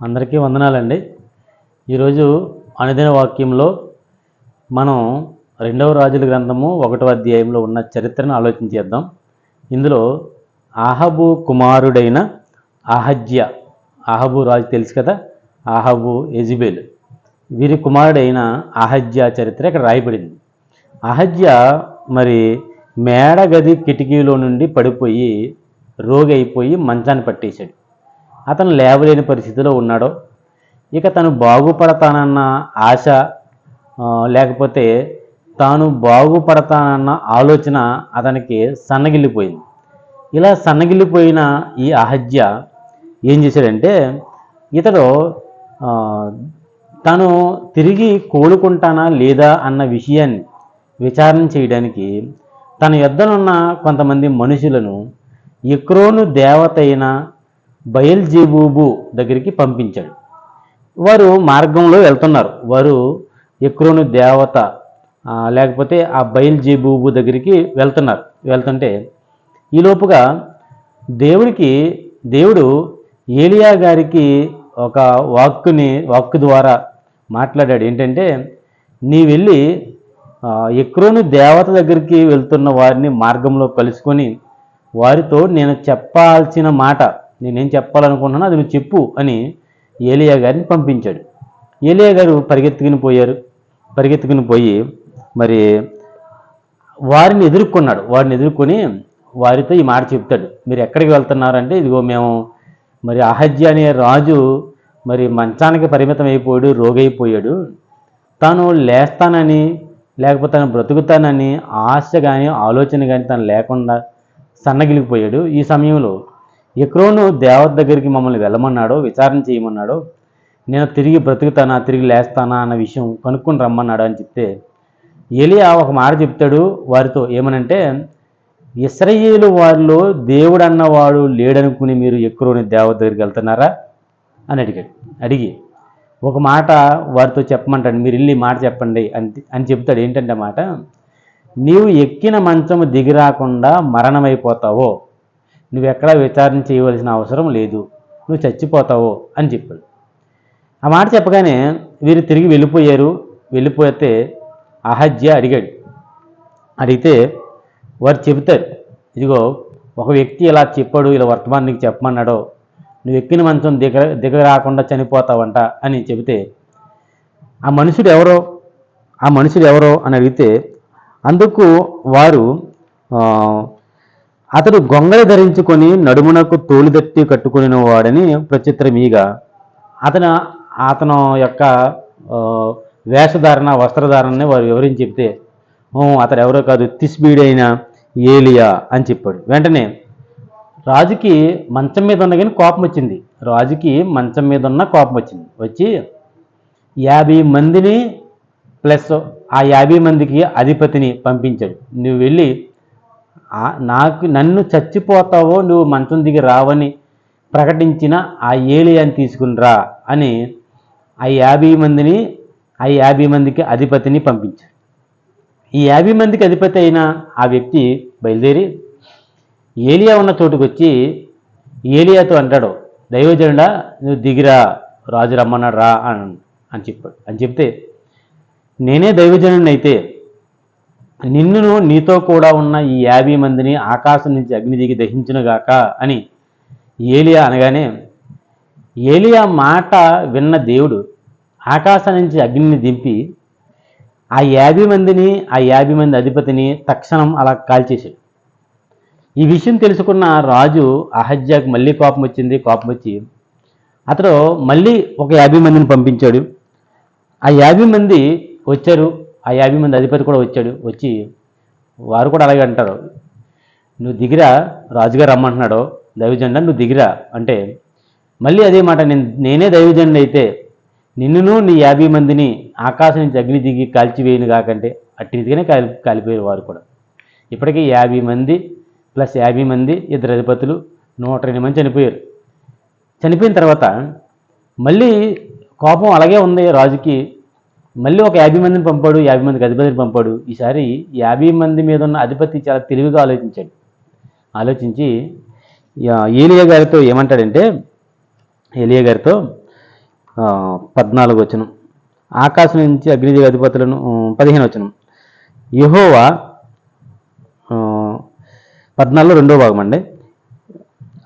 అందరికీ వందనాలండి. ఈరోజు అనుదిన వాక్యంలో మనం రెండవ రాజుల గ్రంథము ఒకటో అధ్యాయంలో ఉన్న చరిత్రను ఆలోచించేద్దాం ఇందులో ఆహబు కుమారుడైన అహజ్య ఆహబు రాజు తెలుసు కదా? ఆహబు ఎజిబేల్ వీరి కుమారుడైన అహజ్య చరిత్ర ఇక్కడ రాయబడింది. అహజ్య మరి మేడగది కిటికీలో నుండి పడిపోయి రోగి అయిపోయి మంచాన్ని పట్టేశాడు. అతను లేవలేని పరిస్థితిలో ఉన్నాడో ఇక తను బాగుపడతానన్న ఆశ లేకపోతే తాను బాగుపడతానన్న ఆలోచన అతనికి సన్నగిల్లిపోయింది. ఇలా సన్నగిల్లిపోయిన ఈ అహజ్య ఏం చేశాడంటే ఇతడు తను తిరిగి కోలుకుంటానా లేదా అన్న విషయాన్ని విచారణ చేయడానికి తన యొద్దనున్న కొంతమంది మనుషులను ఎక్రోను దేవత అయిన బయల్జీబూబు దగ్గరికి పంపించాడు. వారు మార్గంలో వెళ్తున్నారు. వారు ఎక్రోను దేవత లేకపోతే ఆ బయల్జీబూబు దగ్గరికి వెళ్తున్నారు. వెళ్తుంటే ఈలోపుగా దేవుడికి దేవుడు ఏలియా గారికి ఒక వాక్కుని వాక్కు ద్వారా మాట్లాడాడు. ఏంటంటే నీ వెళ్ళి ఎక్రోను దేవత దగ్గరికి వెళ్తున్న వారిని మార్గంలో కలుసుకొని వారితో నేను చెప్పాల్సిన మాట నేనేం చెప్పాలనుకుంటున్నానో అది నువ్వు చెప్పు అని ఏలియా గారిని పంపించాడు. ఏలియా గారు పరిగెత్తుకుని పోయారు. పరిగెత్తుకుని పోయి మరి వారిని ఎదుర్కొన్నాడు. వారిని ఎదుర్కొని వారితో ఈ మాట చెప్తాడు. మీరు ఎక్కడికి వెళ్తున్నారంటే ఇదిగో మేము మరి అహజ్య అనే రాజు మరి మంచానికి పరిమితం అయిపోయాడు రోగైపోయాడు. తాను లేస్తానని లేకపోతే తను బ్రతుకుతానని ఆశ కానీ ఆలోచన కానీ తను లేకుండా సన్నగిలిపోయాడు ఈ సమయంలో ఎక్రోను దేవత దగ్గరికి మమ్మల్ని వెళ్ళమన్నాడో విచారణ చేయమన్నాడో నేను తిరిగి బ్రతుకుతానా తిరిగి లేస్తానా అన్న విషయం కనుక్కొని రమ్మన్నాడు అని చెప్తే ఎలియా ఒక మాట చెప్తాడు వారితో ఏమనంటే ఇస్రయేలు వారిలో దేవుడు అన్నవాడు లేడనుకుని మీరు ఎక్రోని దేవత దగ్గరికి వెళ్తున్నారా? అని అడిగాడు. అడిగి ఒక మాట వారితో చెప్పమంటాడు మీరు వెళ్ళి మాట చెప్పండి అని అని చెప్తాడు ఏంటంటే మాట నీవు ఎక్కిన మంచము దిగిరాకుండా మరణమైపోతావో నువ్వెక్కడా విచారణ చేయవలసిన అవసరం లేదు. నువ్వు చచ్చిపోతావో అని చెప్పాడు. ఆ మాట చెప్పగానే వీరు తిరిగి వెళ్ళిపోయారు. వెళ్ళిపోతే అహజ్య అడిగాడు. అడిగితే వారు చెబుతారు ఇదిగో ఒక వ్యక్తి ఇలా చెప్పాడు ఇలా వర్తమానం నీకు చెప్పమన్నాడో నువ్వు ఎక్కిన మంచం దిగ దిగ రాకుండా చనిపోతావంట అని చెబితే ఆ మనుషుడు ఎవరో? ఆ మనుషుడు ఎవరో? అని అడిగితే అందుకు వారు అతడు గొంగళి ధరించుకొని నడుమునకు తోలుదట్టి కట్టుకుని వాడని ప్రచిత్రమీగ అతను అతను యొక్క వేషధారణ వస్త్రధారణని వారు వివరించి చెప్తే అతడు ఎవరో కాదు తిస్బీడైన ఏలియా అని చెప్పాడు. వెంటనే రాజుకి మంచం మీద ఉన్న కానీ కోపం వచ్చింది. రాజుకి మంచం మీద ఉన్న కోపం వచ్చింది. వచ్చి యాభై మందిని ప్లస్ ఆ యాభై మందికి అధిపతిని పంపించాడు. నువ్వు వెళ్ళి నాకు నన్ను చచ్చిపోతావో నువ్వు మంచం దిగి రావని ప్రకటించిన ఆ ఏలియాని తీసుకునిరా అని ఆ యాభై మందిని ఆ యాభై మందికి అధిపతిని పంపించాడు ఈ యాభై మందికి అధిపతి అయిన ఆ వ్యక్తి బయలుదేరి ఏలియా ఉన్న చోటుకు వచ్చి ఏలియాతో అంటాడు దైవజనుడా నువ్వు దిగిరా రాజు రమ్మన్నాడు రా అని అని చెప్పాడు. అని చెప్తే నేనే దైవజనుడిని అయితే నిన్నును నీతో కూడా ఉన్న ఈ యాభై మందిని ఆకాశం నుంచి అగ్ని దిగి దహించునుగాక అని ఏలియా అనగానే ఏలియా మాట విన్న దేవుడు ఆకాశం నుంచి అగ్నిని దింపి ఆ యాభై మందిని ఆ యాభై మంది అధిపతిని తక్షణం అలా కాల్చేశాడు. ఈ విషయం తెలుసుకున్న రాజు అహజ్యాకు మళ్ళీ కోపం వచ్చింది. కోపం వచ్చి అతడు మళ్ళీ ఒక యాభై మందిని పంపించాడు. ఆ యాభై మంది వచ్చారు. ఆ యాభై మంది అధిపతి కూడా వచ్చాడు. వచ్చి వారు కూడా అలాగే అంటారు. నువ్వు దిగిరా రాజుగారు రమ్మంటున్నాడు. దైవజెండా నువ్వు దిగిరా. అంటే మళ్ళీ అదే మాట నేను నేనే దైవజెండ అయితే నిన్నును నీ యాభై మందిని ఆకాశం నుంచి అగ్ని దిగి కాల్చివేయను కాకంటే అట్టి రీతిగానే కాలి కాలిపోయారు వారు కూడా. ఇప్పటికీ యాభై మంది ప్లస్ యాభై మంది ఇద్దరు అధిపతులు నూట రెండు మంది చనిపోయారు. చనిపోయిన తర్వాత మళ్ళీ కోపం అలాగే ఉంది రాజుకి. మళ్ళీ ఒక యాభై మందిని పంపాడు యాభై మందికి అధిపతిని పంపాడు. ఈసారి యాభై మంది మీద ఉన్న అధిపతి చాలా తెలివిగా ఆలోచించాడు. ఆలోచించి ఏలియా గారితో ఏమంటాడంటే ఏలియా గారితో పద్నాలుగు వచనం ఆకాశం నుంచి అగ్నిదేవి అధిపతులను పదిహేను వచనం. యహోవా పద్నాలుగులో రెండో భాగం అండి.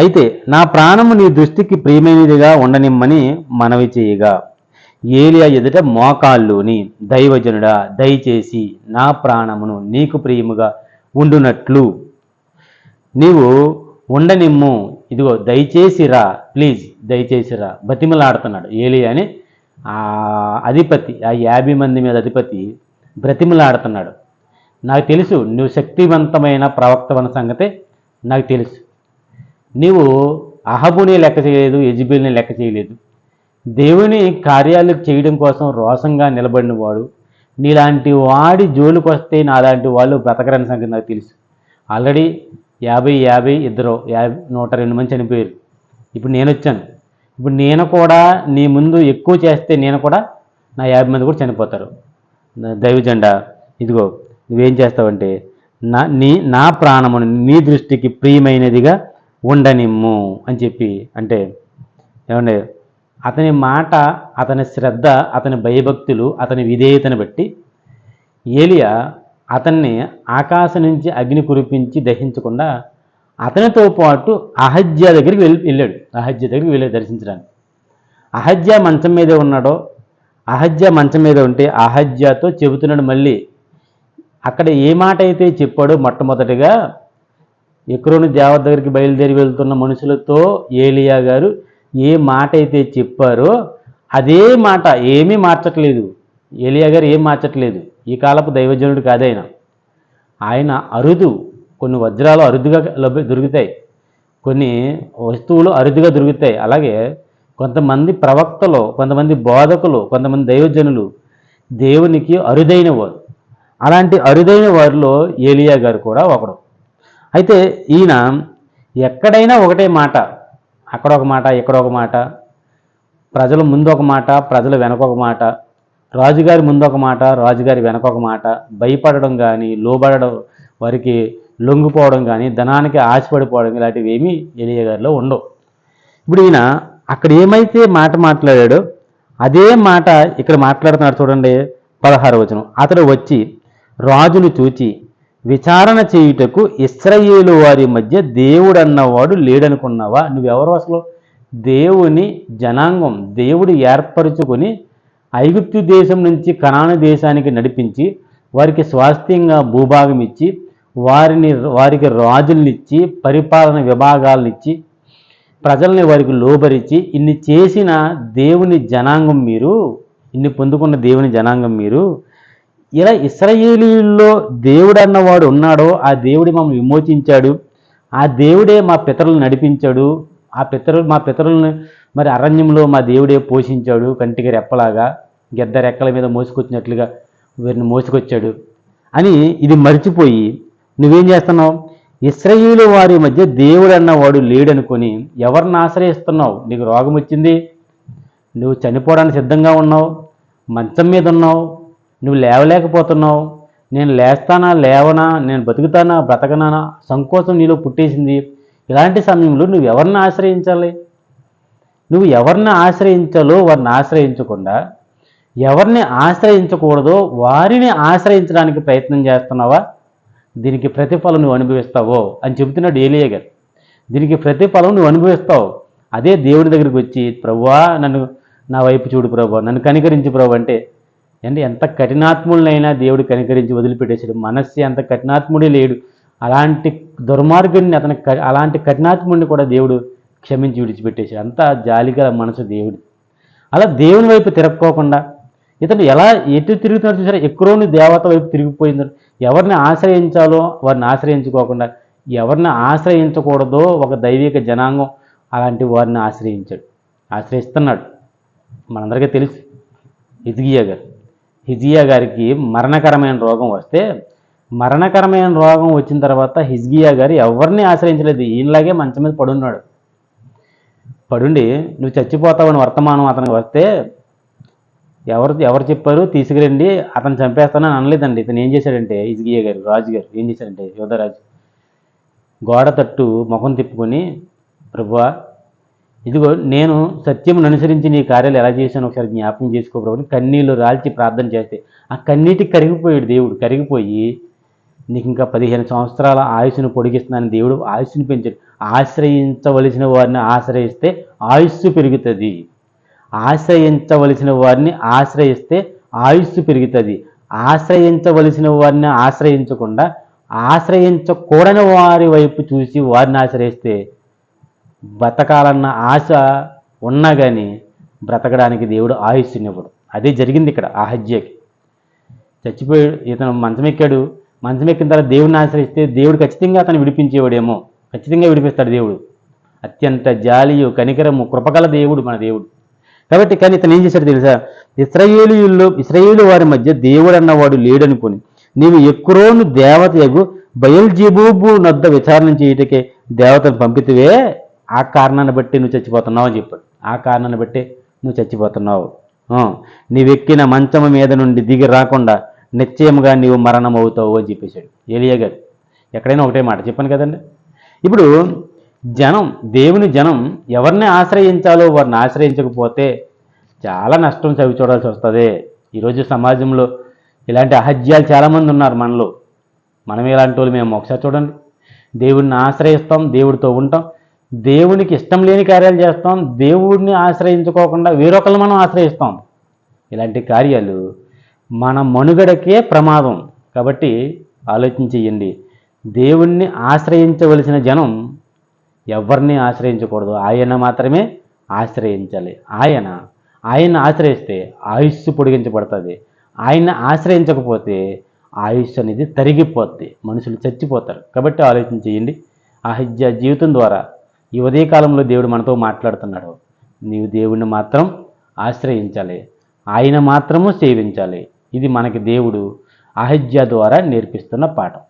అయితే నా ప్రాణము నీ దృష్టికి ప్రియమైనదిగా ఉండనిమ్మని మనవి చేయగా. ఏలియా ఎదుట మోకాళ్ళుని దైవజనుడా దయచేసి నా ప్రాణమును నీకు ప్రియముగా ఉండునట్లు. నీవు ఉండనిమ్ము. ఇదిగో దయచేసి రా ప్లీజ్ దయచేసి రా బతిమలాడుతున్నాడు ఏలియా అని ఆ అధిపతి ఆ యాభై మంది మీద అధిపతి బ్రతిమలాడుతున్నాడు. నాకు తెలుసు నువ్వు శక్తివంతమైన ప్రవక్తవన సంగతే నాకు తెలుసు. నీవు అహబుని లెక్క చేయలేదు యజ్బిల్ని లెక్క చేయలేదు. దేవుని కార్యాలు చేయడం కోసం రోషంగా నిలబడిన వాడు నీలాంటి వాడి జోలికి వస్తే నాలాంటి వాళ్ళు బ్రతకరని సంగతి నాకు తెలుసు. ఆల్రెడీ యాభై యాభై ఇద్దరు యాభై నూట రెండు మంది చనిపోయారు. ఇప్పుడు నేను వచ్చాను. ఇప్పుడు నేను కూడా నీ ముందు ఎక్కువ చేస్తే నేను కూడా నా యాభై మంది కూడా చనిపోతారు. దైవజెండా ఇదిగో నువ్వేం చేస్తావంటే నా నీ నా ప్రాణమును నీ దృష్టికి ప్రియమైనదిగా ఉండనిమ్ము అని చెప్పి అంటే ఏమంటే అతని మాట అతని శ్రద్ధ అతని భయభక్తులు అతని విధేయతను బట్టి ఏలియా అతన్ని ఆకాశం నుంచి అగ్ని కురిపించి దహించకుండా అతనితో పాటు అహజ్య దగ్గరికి వెళ్ళి వెళ్ళాడు. అహజ్య దగ్గరికి వెళ్ళి దర్శించడానికి. అహజ్య మంచం మీదే ఉన్నాడో అహజ్య మంచం మీద ఉంటే అహజ్యతో చెబుతున్నాడు మళ్ళీ. అక్కడ ఏ మాట అయితే చెప్పాడో మొట్టమొదటిగా ఎక్రోని దేవత దగ్గరికి బయలుదేరి వెళ్తున్న మనుషులతో ఏలియా గారు ఏ మాట అయితే చెప్పారో అదే మాట ఏమీ మార్చట్లేదు. ఏలియా గారు ఏం మార్చట్లేదు. ఈ కాలపు దైవజనుడు కాదైన ఆయన అరుదు. కొన్ని వజ్రాలు అరుదుగా లభ్య దొరుకుతాయి. కొన్ని వస్తువులు అరుదుగా దొరుకుతాయి. అలాగే కొంతమంది ప్రవక్తలు కొంతమంది బోధకులు కొంతమంది దైవజనులు దేవునికి అరుదైన వారు. అలాంటి అరుదైన వారిలో ఏలియా గారు కూడా ఒకడు. అయితే ఈయన ఎక్కడైనా ఒకటే మాట అక్కడ ఒక మాట ఇక్కడ ఒక మాట. ప్రజల ముందు ఒక మాట ప్రజల వెనక ఒక మాట. రాజుగారి ముందు ఒక మాట రాజుగారి వెనక ఒక మాట. భయపడడం కానీ లోబడడం వారికి లొంగిపోవడం కానీ ధనానికి ఆశపడిపోవడం ఇలాంటివి ఏమీ ఎలియ గారిలో ఉండవు. ఇప్పుడు ఈయన అక్కడ ఏమైతే మాట మాట్లాడాడో అదే మాట ఇక్కడ మాట్లాడుతున్నాడు చూడండి పదహారు వచనం. అతడు వచ్చి రాజును చూచి విచారణ చేయుటకు ఇస్రయేలు వారి మధ్య దేవుడు అన్నవాడు లేడనుకున్నావా? నువ్వెవరు అసలు? దేవుని జనాంగం దేవుడు ఏర్పరచుకొని ఐగుప్తు దేశం నుంచి కనాను దేశానికి నడిపించి వారికి స్వాస్థ్యంగా భూభాగం ఇచ్చి వారిని వారికి రాజులనిచ్చి పరిపాలన విభాగాలనిచ్చి ప్రజల్ని వారికి లోబరిచి ఇన్ని చేసిన దేవుని జనాంగం మీరు ఇన్ని పొందుకున్న దేవుని జనాంగం మీరు ఇలా ఇస్రాయేలీల్లో దేవుడు అన్నవాడు ఉన్నాడో ఆ దేవుడి మమ్మల్ని విమోచించాడు. ఆ దేవుడే మా పితరులను నడిపించాడు. ఆ పితరులు మా పితరులను మరి అరణ్యంలో మా దేవుడే పోషించాడు కంటికి రెప్పలాగా. గెద్ద రెక్కల మీద మోసుకొచ్చినట్లుగా వీరిని మోసుకొచ్చాడు అని ఇది మర్చిపోయి నువ్వేం చేస్తున్నావు? ఇస్రయేలు వారి మధ్య దేవుడు అన్నవాడు లేడనుకొని ఎవరిని ఆశ్రయిస్తున్నావు? నీకు రోగం వచ్చింది నువ్వు చనిపోవడానికి సిద్ధంగా ఉన్నావు? మంచం మీద ఉన్నావు? నువ్వు లేవలేకపోతున్నావు. నేను లేస్తానా లేవనా నేను బతుకుతానా బ్రతకనానా సంకోచం నీలో పుట్టేసింది. ఇలాంటి సమయంలో నువ్వు ఎవరిని ఆశ్రయించాలి? నువ్వు ఎవరిని ఆశ్రయించాలో వారిని ఆశ్రయించకుండా ఎవరిని ఆశ్రయించకూడదో వారిని ఆశ్రయించడానికి ప్రయత్నం చేస్తున్నావా? దీనికి ప్రతిఫలం నువ్వు అనుభవిస్తావో అని చెబుతున్నాడు ఏలియా గారు. దీనికి ప్రతిఫలం నువ్వు అనుభవిస్తావు. అదే దేవుడి దగ్గరికి వచ్చి ప్రభువా నన్ను నా వైపు చూడు ప్రభు నన్ను కనికరించి ప్రభు అంటే అంటే ఎంత కఠినాత్ములనైనా దేవుడు కనికరించి వదిలిపెట్టేశాడు. మనస్సు ఎంత కఠినాత్ముడే లేడు. అలాంటి దుర్మార్గుడిని అతని క- అలాంటి కఠినాత్ముడిని కూడా దేవుడు క్షమించి విడిచిపెట్టేశాడు. అంత జాలిగల మనసు దేవుడు. అలా దేవుని వైపు తిరక్కోకుండా ఇతను ఎలా ఎటు తిరుగుతున్నాడు చూసారా? ఎక్కడోని దేవత వైపు తిరిగిపోయిందో. ఎవరిని ఆశ్రయించాలో వారిని ఆశ్రయించుకోకుండా ఎవరిని ఆశ్రయించకూడదో ఒక దైవిక జనాంగం అలాంటి వారిని ఆశ్రయించాడు. ఆశ్రయిస్తున్నాడు. మనందరికీ తెలుసు. హిజ్గియా గారు. హిజియా గారికి మరణకరమైన రోగం వస్తే మరణకరమైన రోగం వచ్చిన తర్వాత హిజ్గియా గారు ఎవరిని ఆశ్రయించలేదు? ఈయనలాగే మంచం మీద పడున్నాడు. పడుండి నువ్వు చచ్చిపోతావని వర్తమానం అతనికి వస్తే ఎవరు ఎవరు చెప్పారు? తీసుకురండి అతను చంపేస్తానని అనలేదండి. ఇతను ఏం చేశాడంటే ఇజ్గియా గారు రాజు గారు ఏం చేశాడంటే యోధరాజు గోడ తట్టు ముఖం తిప్పుకొని ప్రభువా ఇదిగో నేను సత్యమును అనుసరించి నీ కార్యాలు ఎలా చేశాను ఒకసారి జ్ఞాపకం చేసుకో కన్నీళ్ళు రాల్చి ప్రార్థన చేస్తే ఆ కన్నీటికి కరిగిపోయాడు దేవుడు కరిగిపోయి నీకు ఇంకా పదిహేను సంవత్సరాల ఆయుష్ను పొడిగిస్తున్నాను దేవుడు ఆయుష్ని పెంచాడు. ఆశ్రయించవలసిన వారిని ఆశ్రయిస్తే ఆయుస్సు పెరుగుతుంది. ఆశ్రయించవలసిన వారిని ఆశ్రయిస్తే ఆయుస్సు పెరుగుతుంది. ఆశ్రయించవలసిన వారిని ఆశ్రయించకుండా ఆశ్రయించకూడని వారి వైపు చూసి వారిని ఆశ్రయిస్తే బ్రతకాలన్న ఆశ ఉన్నా కానీ బ్రతకడానికి దేవుడు ఆయుష్నివ్వడు. అదే జరిగింది ఇక్కడ ఆ హజ్యకి. చచ్చిపోయాడు ఇతను మంచం ఎక్కాడు మంచం ఎక్కిన తర్వాత దేవుడిని ఆశ్రయిస్తే దేవుడు ఖచ్చితంగా అతను విడిపించేవాడేమో. ఖచ్చితంగా విడిపిస్తాడు దేవుడు. అత్యంత జాలియు కనికరము కృపగల దేవుడు మన దేవుడు. కాబట్టి కానీ ఇతను ఏం చేశాడు తెలుసా? ఇస్రయేలీయుల్లో ఇస్రయేలు వారి మధ్య దేవుడు అన్నవాడు లేడనుకొని నీవు ఎక్కువను దేవత యగు బయల్జీబూబు నద్ద విచారణ చేయుటకే దేవతను పంపితివే ఆ కారణాన్ని బట్టి నువ్వు చచ్చిపోతున్నావు అని చెప్పాడు. ఆ కారణాన్ని బట్టి నువ్వు చచ్చిపోతున్నావు. నీవెక్కిన మంచము మీద నుండి దిగి రాకుండా నిశ్చయముగా నీవు మరణం అవుతావు అని చెప్పేశాడు ఏలియా గారు. ఎక్కడైనా ఒకటే మాట చెప్పాను కదండి. ఇప్పుడు జనం దేవుని జనం ఎవరిని ఆశ్రయించాలో వారిని ఆశ్రయించకపోతే చాలా నష్టం చవి చూడాల్సి వస్తుంది. ఈరోజు సమాజంలో ఇలాంటి అహజ్యాలు చాలామంది ఉన్నారు మనలో. మనం ఇలాంటి వాళ్ళు మేము ఒకసారి చూడండి. దేవుడిని ఆశ్రయిస్తాం దేవుడితో ఉంటాం. దేవునికి ఇష్టం లేని కార్యాలు చేస్తాం దేవుడిని ఆశ్రయించుకోకుండా వేరొకరు మనం ఆశ్రయిస్తాం. ఇలాంటి కార్యాలు మన మనుగడకే ప్రమాదం. కాబట్టి ఆలోచన దేవుణ్ణి ఆశ్రయించవలసిన జనం ఎవరిని ఆశ్రయించకూడదు? ఆయన మాత్రమే ఆశ్రయించాలి. ఆయన ఆయన ఆశ్రయిస్తే ఆయుస్సు పొడిగించబడుతుంది. ఆయన ఆశ్రయించకపోతే ఆయుష్ అనేది తరిగిపోద్ది. మనుషులు చచ్చిపోతారు. కాబట్టి ఆలోచన చేయండి. జీవితం ద్వారా ఈ ఉదయకాలంలో దేవుడు మనతో మాట్లాడుతున్నాడు. నీవు దేవుణ్ణి మాత్రం ఆశ్రయించాలి. ఆయన మాత్రము సేవించాలి. ఇది మనకి దేవుడు ఆహిజ్య ద్వారా నేర్పిస్తున్న పాఠం.